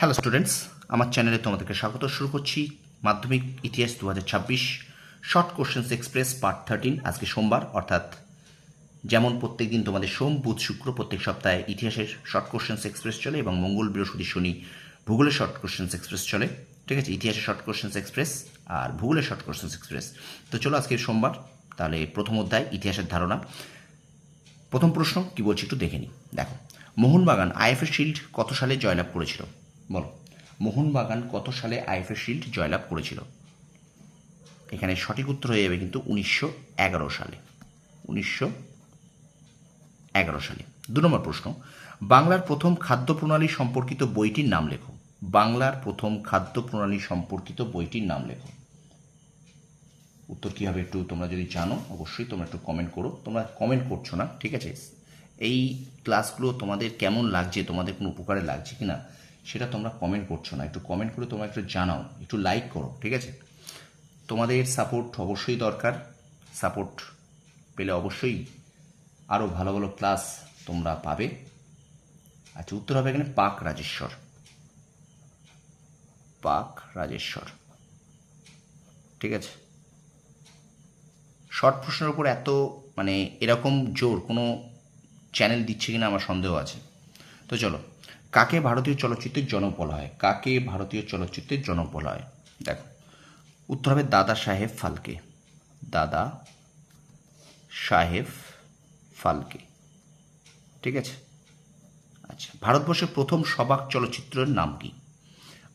Hello students আমার চ্যানেলে তোমাদেরকে স্বাগত। শুরু করছি মাধ্যমিক ইতিহাস দু হাজার ছাব্বিশ short questions express part thirteen আজকে সোমবার। অর্থাৎ যেমন প্রত্যেক দিন তোমাদের সোম, বুধ, শুক্র প্রত্যেক সপ্তাহে ইতিহাসের শর্ট কোশ্চেন্স এক্সপ্রেস চলে এবং মঙ্গল, বৃহস্পতি, শনি ভূগোলের শর্ট কোশ্চেন্স এক্সপ্রেস চলে। ঠিক আছে? ইতিহাসের শর্ট কোশ্চেন্স এক্সপ্রেস আর ভূগোলের শর্ট কোশ্চেন্স এক্সপ্রেস তো চলো আজকে সোমবার। তাহলে প্রথম অধ্যায়, ইতিহাসের ধারণা। প্রথম প্রশ্ন, কি বলছি একটু দেখে নিই। দেখো, মোহনবাগান আইএফএ শিল্ড কত সালে জয়লাভ করেছিল? বলো। মোহনবাগান কত সালে আইএফএ শিল্ড জয়লাভ করেছিল? এখানে সঠিক উত্তর হয়ে যাবে কিন্তু উনিশশো এগারো সালে। উনিশশো এগারো সালে। দু নম্বর প্রশ্ন। বাংলার প্রথম খাদ্য প্রণালী সম্পর্কিত বইটির নাম লেখো। বাংলার প্রথম খাদ্য প্রণালী সম্পর্কিত বইটির নাম লেখো। উত্তর কী হবে একটু তোমরা যদি জানো, অবশ্যই তোমরা একটু কমেন্ট করো। তোমরা কমেন্ট করছ না, ঠিক আছে? এই ক্লাসগুলো তোমাদের কেমন লাগছে, তোমাদের কোনো উপকারে লাগছে কি না সেটা তোমরা কমেন্ট করছ না। একটু কমেন্ট করে তোমরা একটু জানাও। একটু লাইক করো, ঠিক আছে? তোমাদের সাপোর্ট অবশ্যই দরকার। সাপোর্ট পেলে অবশ্যই আরও ভালো ভালো ক্লাস তোমরা পাবে। আচ্ছা উত্তর হবে এখানে পাক রাজেশ্বর। পাক রাজেশ্বর। ঠিক আছে? শর্ট প্রশ্নের উপর এত মানে এরকম জোর কোনো চ্যানেল দিচ্ছে কিনা আমার সন্দেহ আছে। তো চলো কাকে ভারতীয় চলচ্চিত্রের জনক বলা হয়? কাকে ভারতীয় চলচ্চিত্রের জনক বলা হয়? দেখো, উত্তর হবে দাদা সাহেব ফালকে। দাদা সাহেব ফালকে। ঠিক আছে? আচ্ছা ভারতবর্ষের প্রথম সবাক চলচ্চিত্রের নাম কি?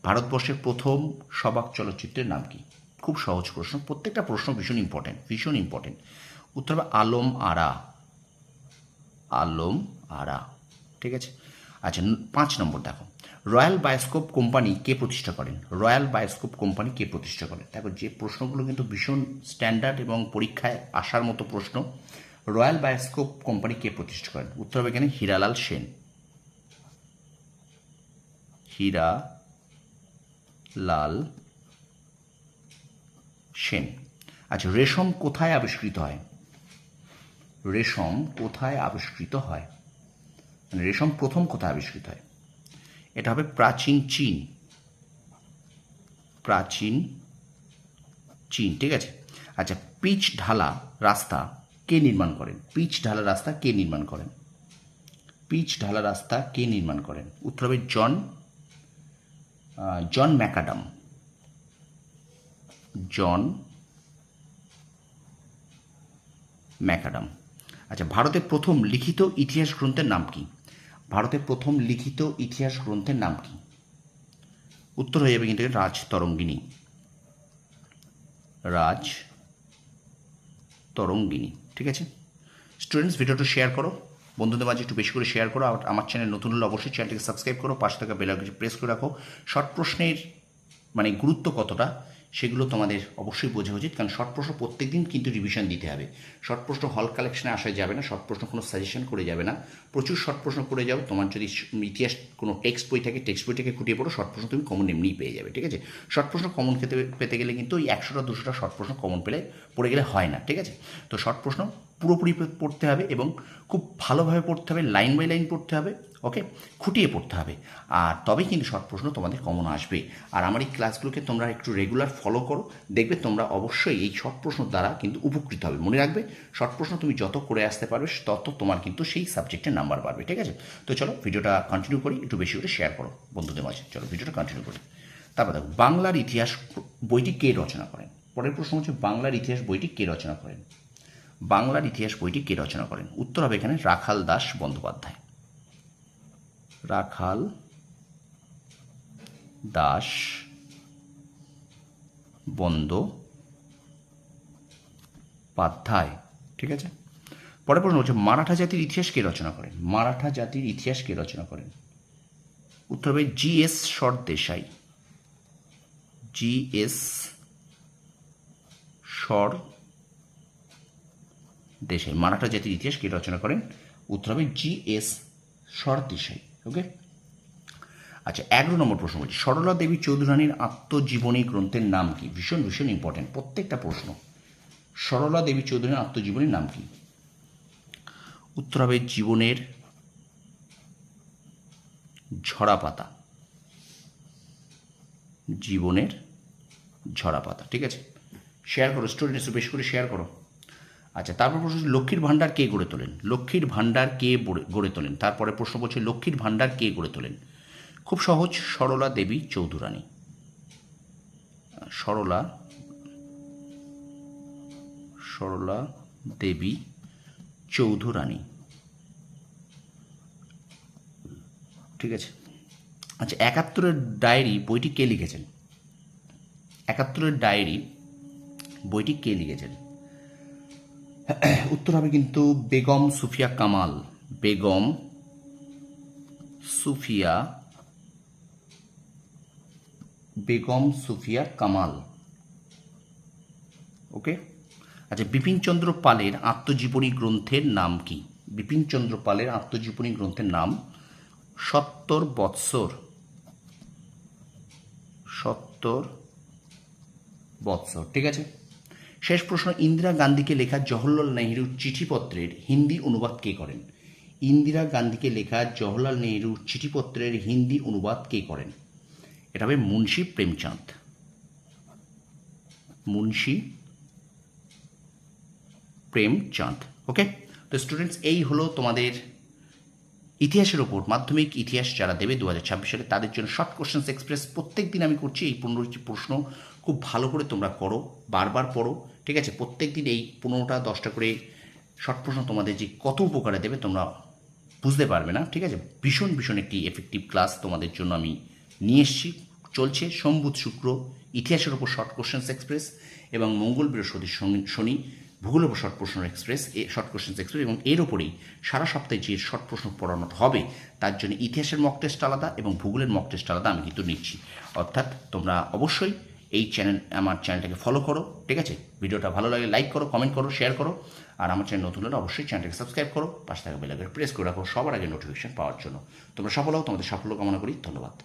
ভারতবর্ষের প্রথম সবাক চলচ্চিত্রের নাম কি? খুব সহজ প্রশ্ন, প্রত্যেকটা প্রশ্ন ভীষণ ইম্পর্টেন্ট ভীষণ ইম্পর্টেন্ট উত্তর হবে আলম আরা। আলম আরা। ঠিক আছে? আচ্ছা পাঁচ নম্বর দেখো। রয়্যাল বায়োস্কোপ কোম্পানি কে প্রতিষ্ঠা করেন? রয়্যাল বায়োস্কোপ কোম্পানি কে প্রতিষ্ঠা করেন? দেখো, যে প্রশ্নগুলো কিন্তু ভীষণ স্ট্যান্ডার্ড এবং পরীক্ষায় আসার মতো প্রশ্ন, রয়্যাল বায়োস্কোপ কোম্পানি কে প্রতিষ্ঠা করেন? উত্তর হবে এখানে হীরালাল সেন। হীরা লাল সেন। আচ্ছা রেশম কোথায় আবিষ্কৃত হয়? রেশম কোথায় আবিষ্কৃত হয়? রেশম প্রথম কোথায় আবিষ্কৃত হয়? এটা হবে প্রাচীন চীন। প্রাচীন চীন, ঠিক আছে? আচ্ছা পিচ ঢালা রাস্তা কে নির্মাণ করেন? পিচ ঢালা রাস্তা কে নির্মাণ করেন? পিচ ঢালা রাস্তা কে নির্মাণ করেন? উত্তর হবে জন জন ম্যাকাডাম। জন ম্যাকাডাম। আচ্ছা ভারতের প্রথম লিখিত ইতিহাস গ্রন্থের নাম কি? ভারতের প্রথম লিখিত ইতিহাস গ্রন্থের নাম কি? উত্তর হয়ে যাবে কিন্তু রাজ তরঙ্গিনী। রাজ তরঙ্গিনী, ঠিক আছে? স্টুডেন্টস ভিডিওটা শেয়ার করো। বন্ধুদের মাঝে একটু বেশি করে শেয়ার করো। আমার চ্যানেল নতুন হলে অবশ্যই চ্যানেলটিকে সাবস্ক্রাইব করো। পাশে থাকা বেল আইকনটি প্রেস করে রাখো। শর্ট প্রশ্নের মানে গুরুত্ব কতটা? সেগুলো তোমাদের অবশ্যই বোঝা উচিত, কারণ শর্ট প্রশ্ন প্রত্যেক দিন কিন্তু রিভিশন দিতে হবে। শর্ট প্রশ্ন হল কালেকশনে আসা যাবে না শর্ট প্রশ্ন কোনো সাজেশন করে যাবে না। প্রচুর শর্ট প্রশ্ন করে যাও, তোমার যদি ইতিহাস কোনো টেক্সট বই থাকে টেক্সট বই থেকে খুঁটিয়ে পড়ো শর্ট প্রশ্ন তুমি কমন এমনিই পেয়ে যাবে, ঠিক আছে? শর্ট প্রশ্ন কমন খেতে, পেতে গেলে কিন্তু ওই একশোটা, দুশোটা শর্ট প্রশ্ন কমন পেলে পড়ে গেলে হয় না, ঠিক আছে? তো শর্ট প্রশ্ন পুরোপুরি পড়তে হবে এবং খুব ভালোভাবে পড়তে হবে লাইন বাই লাইন পড়তে হবে। ওকে খুঁটিয়ে পড়তে হবে। আর তবেই কিন্তু শর্ট প্রশ্ন তোমাদের কমন আসবে। আর আমার এই ক্লাসগুলোকে তোমরা একটু রেগুলার ফলো করো। দেখবে তোমরা অবশ্যই এই শর্ট প্রশ্ন দ্বারা কিন্তু উপকৃত হবে। মনে রাখবে শর্ট প্রশ্ন তুমি যত করে আসতে পারবে, তত তোমার কিন্তু সেই সাবজেক্টের নাম্বার বাড়বে, ঠিক আছে? তো চলো ভিডিওটা কন্টিনিউ করি, একটু বেশি করে শেয়ার করো বন্ধুদের মাঝে। চলো ভিডিওটা কন্টিনিউ করি। তারপর দেখো, বাংলার ইতিহাস বইটি কে রচনা করেন? পরের প্রশ্ন হচ্ছে, বাংলার ইতিহাস বইটি কে রচনা করেন? বাংলার ইতিহাস বইটি কে রচনা করেন? উত্তর হবে এখানে রাখাল দাস বন্দ্যোপাধ্যায়। রাখাল, দাস বন্দ্যোপাধ্যায় ঠিক আছে? পরে প্রশ্ন হচ্ছে, মারাঠা জাতির ইতিহাস কে রচনা করেন? মারাঠা জাতির ইতিহাস কে রচনা করেন? উত্তর হবে G S Sardesai G S Sardesai Maratha জাতির ইতিহাস কে রচনা করেন? উত্তর হবে জি এস সরদেশাই ওকে আচ্ছা এগারো নম্বর প্রশ্ন বলছি। সরলা দেবী চৌধুরানীর আত্মজীবনী গ্রন্থের নাম কি? ভীষণ ভীষণ ইম্পর্টেন্ট প্রত্যেকটা প্রশ্ন। সরলা দেবী চৌধুরীর আত্মজীবনীর নাম কি? উত্তর হবে জীবনের ঝরা পাতা জীবনের ঝরাপাতা, ঠিক আছে? শেয়ার করো স্টুডেন্টস বেশি করে শেয়ার করো। আচ্ছা তারপর প্রশ্ন লক্ষ্মীর ভাণ্ডার কে গড়ে তোলেন? লক্ষ্মীর ভাণ্ডার কে গড়ে তোলেন? তারপরে প্রশ্ন বলছে লক্ষ্মীর ভাণ্ডার কে গড়ে তোলেন? খুব সহজ, সরলা, দেবী, চৌধুরানী। সরলা সরলা, দেবী, চৌধুরানী। ঠিক আছে? আচ্ছা একাত্তরের ডায়েরি বইটি কে লিখেছেন? একাত্তরের ডায়েরি বইটি কে লিখেছেন? উত্তর হবে কিন্তু বেগম সুফিয়া কামাল। বেগম সুফিয়া বেগম সুফিয়া কামাল। ওকে? আচ্ছা বিপিনচন্দ্র পালের আত্মজীবনী গ্রন্থের নাম কি? বিপিনচন্দ্র পালের আত্মজীবনী গ্রন্থের নাম সত্তর বৎসর। সত্তর বৎসর, ঠিক আছে? শেষ প্রশ্ন, ইন্দিরা গান্ধীকে লেখা জওহরলাল নেহরুর চিঠিপত্রের হিন্দি অনুবাদ কে করেন? ইন্দিরা গান্ধীকে লেখা জওহরলাল নেহরুর চিঠিপত্রের হিন্দি অনুবাদ কে করেন? এটা হবে মুন্সি প্রেমচাঁদ। মুন্সি প্রেমচাঁদ। ওকে? তো স্টুডেন্টস এই হলো তোমাদের ইতিহাসের ওপর, মাধ্যমিক ইতিহাস যারা দেবে দু হাজার ছাব্বিশ সালে, তাদের জন্য শর্ট কোশ্চেন্স এক্সপ্রেস প্রত্যেক দিন আমি করছি এই পনেরোটি প্রশ্ন। খুব ভালো করে তোমরা করো, বারবার পড়ো, ঠিক আছে? প্রত্যেক দিন এই পনেরোটা, দশটা করে শর্ট প্রশ্ন তোমাদের যে কত উপকারে দেবে তোমরা বুঝতে পারবে না, ঠিক আছে? ভীষণ ভীষণ একটি এফেক্টিভ ক্লাস তোমাদের জন্য আমি নিয়ে এসেছি। চলছে সোমবুধ শুক্র, ইতিহাসের ওপর শর্ট কোশ্চেন্স এক্সপ্রেস এবং মঙ্গল বৃহস্পতি শনি- ভূগোলের ওপর শর্ট প্রশ্ন এক্সপ্রেস এ শর্ট কোশ্চেন্স এক্সপ্রেস এবং এর ওপরেই সারা সপ্তাহে যে শর্ট প্রশ্ন পড়ানো হবে, তার জন্য ইতিহাসের মক টেস্ট আলাদা এবং ভূগোলের মক টেস্ট আলাদা আমি কিন্তু নিচ্ছি। অর্থাৎ তোমরা অবশ্যই এই চ্যানেল আমার চ্যানেলটাকে ফলো করো, ঠিক আছে? ভিডিওটা ভালো লাগে লাইক করো কমেন্ট করো শেয়ার করো। আর আমার চ্যানেল নতুন হলে অবশ্যই চ্যানেলটাকে সাবস্ক্রাইব করো। পাশে থাকা বেলাকে প্রেস করে রাখো, সবার আগে নোটিফিকেশন পাওয়ার জন্য। তোমরা সফল হও, তোমাদের সাফল্য কামনা করি। ধন্যবাদ।